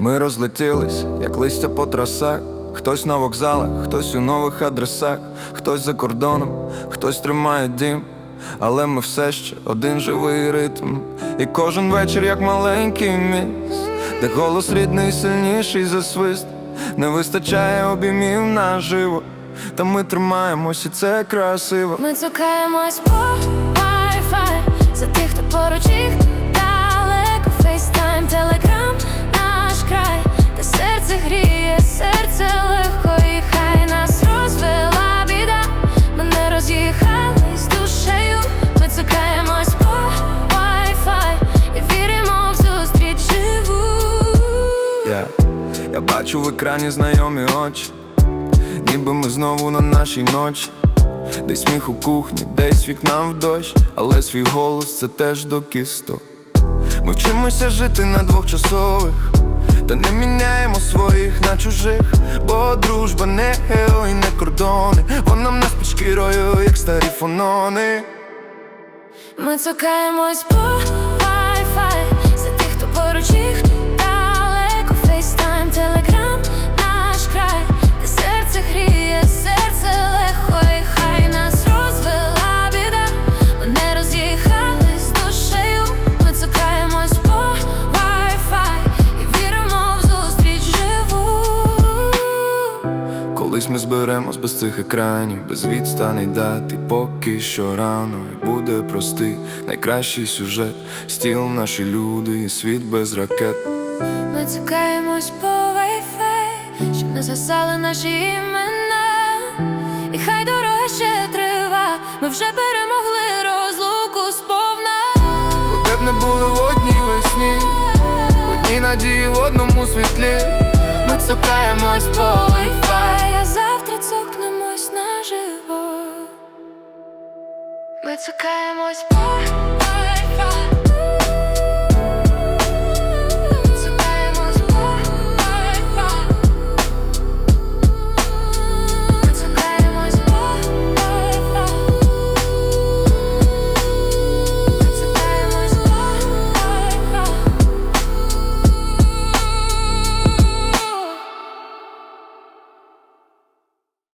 Ми розлетілись, як листя по трасах. Хтось на вокзалах, хтось у нових адресах, хтось за кордоном, хтось тримає дім. Але ми все ще один живий ритм. І кожен вечір, як маленький міст, де голос рідний сильніший за свист. Не вистачає обіймів наживо, та ми тримаємось, і це красиво. Ми цукаємось по Wi-Fi За тих, хто Та серце легко і хай нас розвела біда Ми не роз'їхались душею Ми цукаємось по Wi-Fi І віримо в зустріч живу Я, я бачу в екрані знайомі очі, ніби ми знову на нашій ночі. Десь сміх у кухні, десь вікна в дощ, але свій голос це теж до кісток. Ми вчимося жити на двохчасових, та не міняємо своїх на чужих, бо дружба не гео і не кордони. Вона в нас під шкірою, як старі фонони. Ми цукаємось по Колись ми зберемось без цих екранів, без відстаней дати, поки що рано і буде простий, найкращий сюжет, стіл наші люди і світ без ракет. Ми цукаємось по Wi-Fi Щоб не згасали наші імена. І хай дорога ще трива Ми вже перемогли розлуку сповна. Б не були в одній весні, в одній надії в одному світлі. Ми цукаємось по Wi-Fi цукнемось